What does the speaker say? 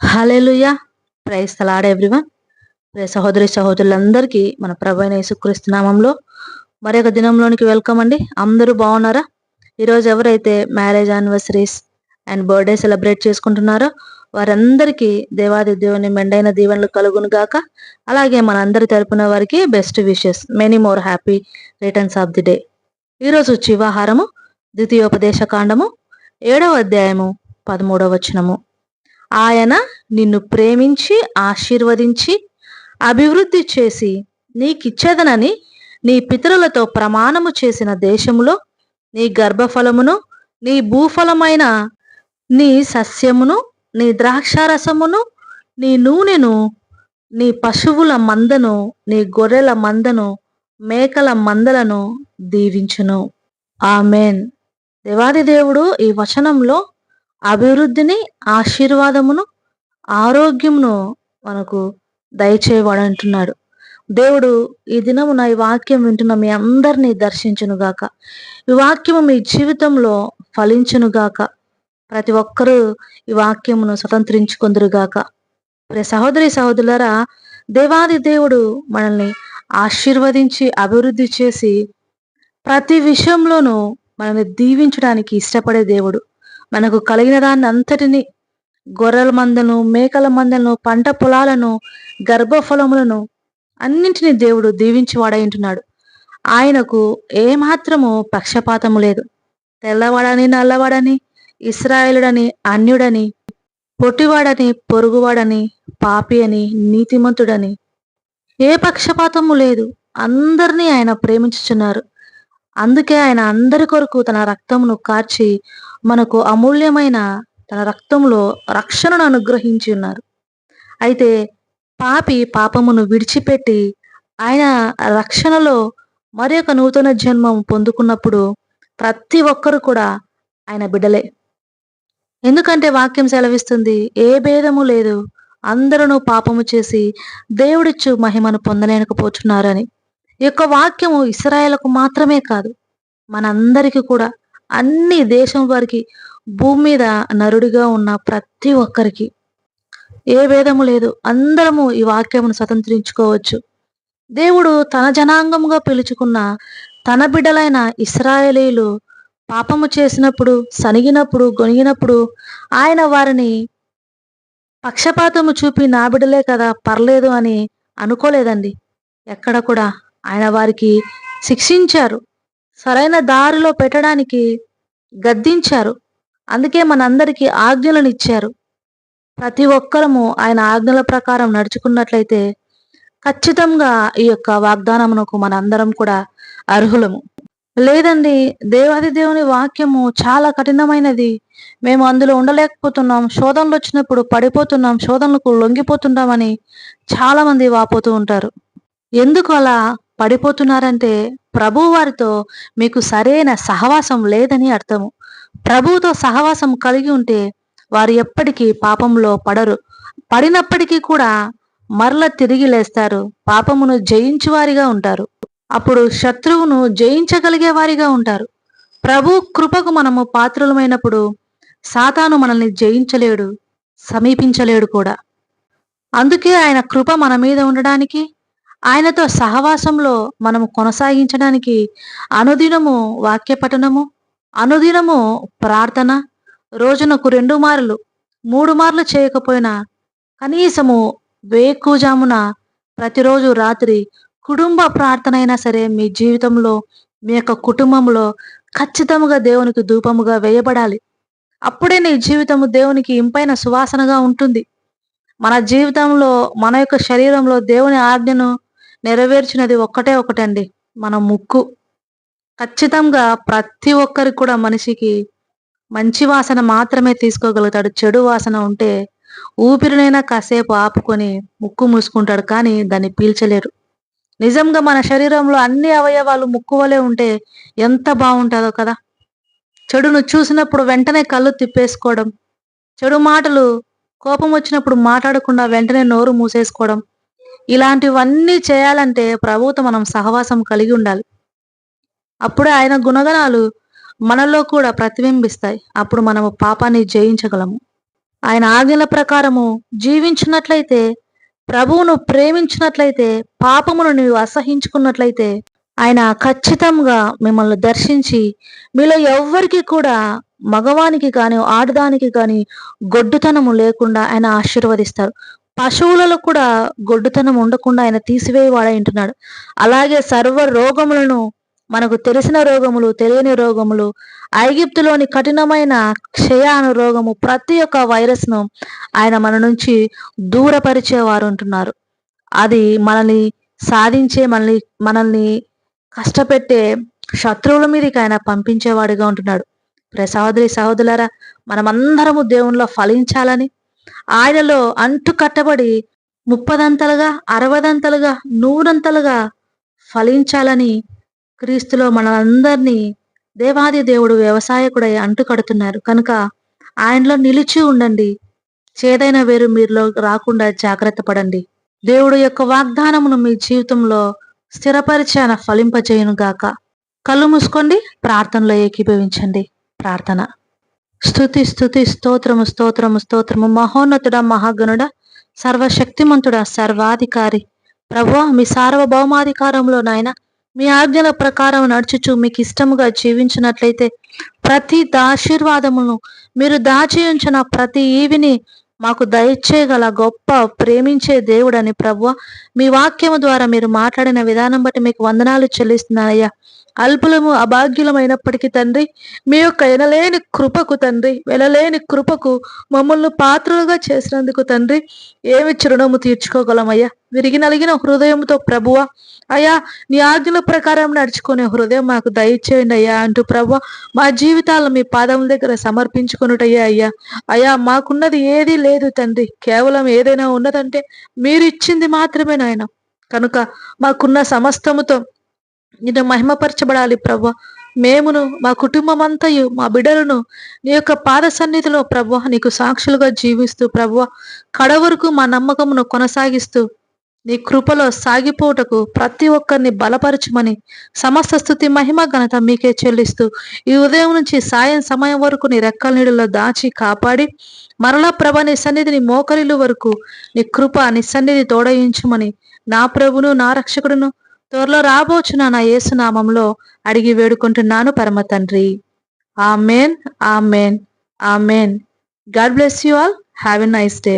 Hallelujah praise the Lord everyone. ప్రే సహోదరి సహోదరులందరికీ మన ప్రభైన అయిన యేసుక్రీస్తునామంలో మరొక దినంలోనికి వెల్కమ్ అండి. అందరూ బాగున్నారా? ఈరోజు ఎవరైతే marriage anniversaries and birthday celebrate చేసుకుంటున్నారో వారందరికీ దేవాది దేవుని మెండైన దీవెనలు కలుగును గాక. అలాగే మనందరి తరపున వారికి best wishes many more happy returns of the day. ఈరోజు చివాహారము ద్వితీయోపదేశ కాండము ఏడవ అధ్యాయము పదమూడవ వచనము. ఆయన నిన్ను ప్రేమించి ఆశీర్వదించి అభివృద్ధి చేసి నీకిచ్చేదనని నీ పితరులతో ప్రమాణము చేసిన దేశములో నీ గర్భఫలమును నీ భూఫలమైన నీ సస్యమును నీ ద్రాక్షారసమును నీ నూనెను నీ పశువుల మందను నీ గొర్రెల మందను మేకల మందలను దీవించును. ఆమెన్. దేవాది దేవుడు ఈ వచనంలో అభివృద్ధిని ఆశీర్వాదమును ఆరోగ్యమును మనకు దయచేయవాడంటున్నాడు దేవుడు ఈ దినము నా ఈ వాక్యం వింటున్న మీ అందరినీ దర్శించునుగాక. ఈ వాక్యము మీ జీవితంలో ఫలించునుగాక. ప్రతి ఒక్కరూ ఈ వాక్యమును స్వతంత్రించుకుందరుగాక. ప్రే సహోదరి సహోదరులరా దేవాది దేవుడు మనల్ని ఆశీర్వదించి అభివృద్ధి చేసి ప్రతి విషయంలోనూ మనల్ని దీవించడానికి ఇష్టపడే దేవుడు. మనకు కలిగిన దాన్ని అంతటిని గొర్రెల మందను మేకల మందలను పంట పొలాలను గర్భఫలములను అన్నింటినీ దేవుడు దీవించి వాడైంటున్నాడు ఆయనకు ఏమాత్రము పక్షపాతము లేదు. తెల్లవాడని నల్లవాడని ఇస్రాయేలుడని అన్యుడని పొట్టివాడని పొరుగువాడని పాపి అని నీతిమంతుడని ఏ పక్షపాతము లేదు. అందరినీ ఆయన ప్రేమించుచున్నారు. అందుకే ఆయన అందరి కొరకు తన రక్తమును కార్చి మనకు అమూల్యమైన తన రక్తంలో రక్షణను అనుగ్రహించి ఉన్నారు. అయితే పాపి పాపమును విడిచిపెట్టి ఆయన రక్షణలో మరి ఒక నూతన జన్మం పొందుకున్నప్పుడు ప్రతి ఒక్కరు కూడా ఆయన బిడ్డలే. ఎందుకంటే వాక్యం సెలవిస్తుంది ఏ భేదము లేదు అందరూ పాపము చేసి దేవుడిచ్చు మహిమను పొందలేకపోతున్నారని. ఈ యొక్క వాక్యము ఇస్రాయేల్కు మాత్రమే కాదు మనందరికీ కూడా అన్ని దేశం వారికి భూమి మీద నరుడిగా ఉన్న ప్రతి ఒక్కరికి. ఏ భేదము లేదు అందరము ఈ వాక్యమును స్వతంత్రించుకోవచ్చు. దేవుడు తన జనాంగముగా పిలుచుకున్న తన బిడ్డలైన ఇస్రాయలీలు పాపము చేసినప్పుడు సనిగినప్పుడు గొనిగినప్పుడు ఆయన వారిని పక్షపాతము చూపి నా బిడ్డలే కదా పర్లేదు అని అనుకోలేదండి. ఎక్కడ కూడా ఆయన వారికి శిక్షించారు. సరైన దారిలో పెట్టడానికి గద్దించారు. అందుకే మనందరికీ ఆజ్ఞలను ఇచ్చారు. ప్రతి ఒక్కరము ఆయన ఆజ్ఞల ప్రకారం నడుచుకున్నట్లయితే ఖచ్చితంగా ఈ యొక్క వాగ్దానమునకు మనందరం కూడా అర్హులము. లేదండి దేవాది దేవుని వాక్యము చాలా కఠినమైనది. మేము అందులో ఉండలేకపోతున్నాం శోధనలు వచ్చినప్పుడు పడిపోతున్నాం శోధనలకు లొంగిపోతున్నామని చాలా మంది వాపోతూ ఉంటారు. ఎందుకు అలా? పడిపోతున్నారంటే ప్రభు వారితో మీకు సరైన సహవాసం లేదని అర్థము. ప్రభువుతో సహవాసం కలిగి ఉంటే వారు ఎప్పటికీ పాపంలో పడరు. పడినప్పటికీ కూడా మరల తిరిగి లేస్తారు. పాపమును జయించువారిగా ఉంటారు. అప్పుడు శత్రువును జయించగలిగే వారిగా ఉంటారు. ప్రభు కృపకు మనము పాత్రులమైనప్పుడు సాతాను మనల్ని జయించలేడు సమీపించలేడు కూడా. అందుకే ఆయన కృప మన మీద ఉండడానికి ఆయనతో సహవాసంలో మనము కొనసాగించడానికి అనుదినము వాక్య పఠనము అనుదినము ప్రార్థన రోజునకు రెండు మార్లు మూడు మార్లు చేయకపోయినా కనీసము వేకుజామున ప్రతిరోజు రాత్రి కుటుంబ ప్రార్థన అయినా సరే మీ జీవితంలో మీ యొక్క కుటుంబంలో ఖచ్చితముగా దేవునికి ధూపముగా వేయబడాలి. అప్పుడే నీ జీవితము దేవునికి ఇంపైన సువాసనగా ఉంటుంది. మన జీవితంలో మన యొక్క శరీరంలో దేవుని ఆజ్ఞను నెరవేర్చినది ఒక్కటే ఒకటండి మన ముక్కు. ఖచ్చితంగా ప్రతి ఒక్కరికి కూడా మనిషికి మంచి వాసన మాత్రమే తీసుకోగలుగుతాడు. చెడు వాసన ఉంటే ఊపిరినైనా కాసేపు ఆపుకొని ముక్కు మూసుకుంటాడు కానీ దాన్ని పీల్చలేరు. నిజంగా మన శరీరంలో అన్ని అవయవాలు ముక్కు వలె ఉంటే ఎంత బాగుంటుందో కదా. చెడును చూసినప్పుడు వెంటనే కళ్ళు తిప్పేసుకోవడం చెడు మాటలు కోపం వచ్చినప్పుడు మాట్లాడకుండా వెంటనే నోరు మూసేసుకోవడం ఇలాంటివన్నీ చేయాలంటే ప్రభుత్వం మనం సహవాసం కలిగి ఉండాలి. అప్పుడే ఆయన గుణగణాలు మనలో కూడా ప్రతిబింబిస్తాయి. అప్పుడు మనము పాపాన్ని జయించగలము. ఆయన ఆజ్ఞల ప్రకారము జీవించినట్లయితే ప్రభువును ప్రేమించినట్లయితే పాపమును నీవు అసహించుకున్నట్లయితే ఆయన ఖచ్చితంగా మిమ్మల్ని దర్శించి మీలో ఎవ్వరికి కూడా మగవానికి కానీ ఆడదానికి కానీ గొడ్డుతనము లేకుండా ఆయన ఆశీర్వదిస్తారు. పశువులలో కూడా గొడ్డుతనం ఉండకుండా ఆయన తీసివేయవాడై ఉంటున్నాడు. అలాగే సర్వ రోగములను మనకు తెలిసిన రోగములు తెలియని రోగములు ఐగిప్తులోని కఠినమైన క్షయాను రోగము ప్రతి ఒక్క వైరస్ను ఆయన మన నుంచి దూరపరిచేవారు ఉంటున్నారు. అది మనల్ని సాధించే మనల్ని మనల్ని కష్టపెట్టే శత్రువుల మీదకి ఆయన పంపించేవాడిగా ఉంటున్నాడు. ప్రే సహోదరి సహోదరులారా మనమందరము దేవునిలో ఫలించాలని ఆయనలో అంటు కట్టబడి ముప్పదంతలుగా అరవదంతలుగా నూరంతలుగా ఫలించాలని క్రీస్తులో మనందరినీ దేవాది దేవుడు వ్యవసాయకుడై అంటు కడుతున్నారు. కనుక ఆయనలో నిలిచి ఉండండి. చేదైన వేరు మీరులో రాకుండా జాగ్రత్త పడండి. దేవుడు యొక్క వాగ్దానమును మీ జీవితంలో స్థిరపరిచి ఫలింపజేయును గాక కళ్ళు మూసుకోండి ప్రార్థనలో ఏకీభవించండి. ప్రార్థన. స్థుతి స్థుతి స్తోత్రము స్తోత్రము స్తోత్రము. మహోన్నతుడ మహాగణుడ సర్వశక్తిమంతుడ సర్వాధికారి. ప్రభు మీ సార్వభౌమాధికారంలో నాయన మీ ఆజ్ఞల ప్రకారం నడుచుచు మీకు ఇష్టముగా జీవించినట్లయితే ప్రతి ఆశీర్వాదమును మీరు దాచి ఉంచిన ప్రతి ఈవిని మాకు దయచేయగల గొప్ప ప్రేమించే దేవుడని ప్రభు మీ వాక్యము ద్వారా మీరు మాట్లాడిన విధానం బట్టి మీకు వందనాలు చెల్లిస్తున్నానయ్యా. అల్పులము అభాగ్యులమైనప్పటికీ తండ్రి మీ యొక్క ఎనలేని కృపకు తండ్రి వెనలేని కృపకు మమ్మల్ని పాత్రలుగా చేసినందుకు తండ్రి ఏమి చిరునము తీర్చుకోగలమయ్యా? విరిగి నలిగిన హృదయంతో ప్రభువ అయ్యా నీ ఆజ్ఞల ప్రకారం నడుచుకునే హృదయం మాకు దయచేయండి అయ్యా అంటూ ప్రభు మా జీవితాలను మీ పాదముల దగ్గర సమర్పించుకున్నటయ్యా అయ్యా. అయ్యా మాకున్నది ఏదీ లేదు తండ్రి కేవలం ఏదైనా ఉన్నదంటే మీరు ఇచ్చింది మాత్రమే నాయన. కనుక మాకున్న సమస్తముతో నిన్ను మహిమపరచబడాలి ప్రభు. మేమును మా కుటుంబం అంతయు మా బిడ్డలను నీ యొక్క పాద సన్నిధిలో ప్రభు నీకు సాక్షులుగా జీవిస్తూ ప్రభు కడవరకు మా నమ్మకమును కొనసాగిస్తూ నీ కృపలో సాగిపోటకు ప్రతి ఒక్కరిని బలపరచుమని సమస్త స్థుతి మహిమ ఘనత మీకే చెల్లిస్తూ ఈ ఉదయం నుంచి సాయం సమయం వరకు నీ రెక్కల నీడలో దాచి కాపాడి మరలా ప్రభ నీ సన్నిధిని మోకరిలు వరకు నీ కృప నీ సన్నిధి తోడయించమని నా ప్రభును నా రక్షకుడును త్వరలో రాబోచున్న నా యేసునామంలో అడిగి వేడుకుంటున్నాను పరమ తండ్రి ఆ మేన్ amen amen God bless you all. Have a nice day.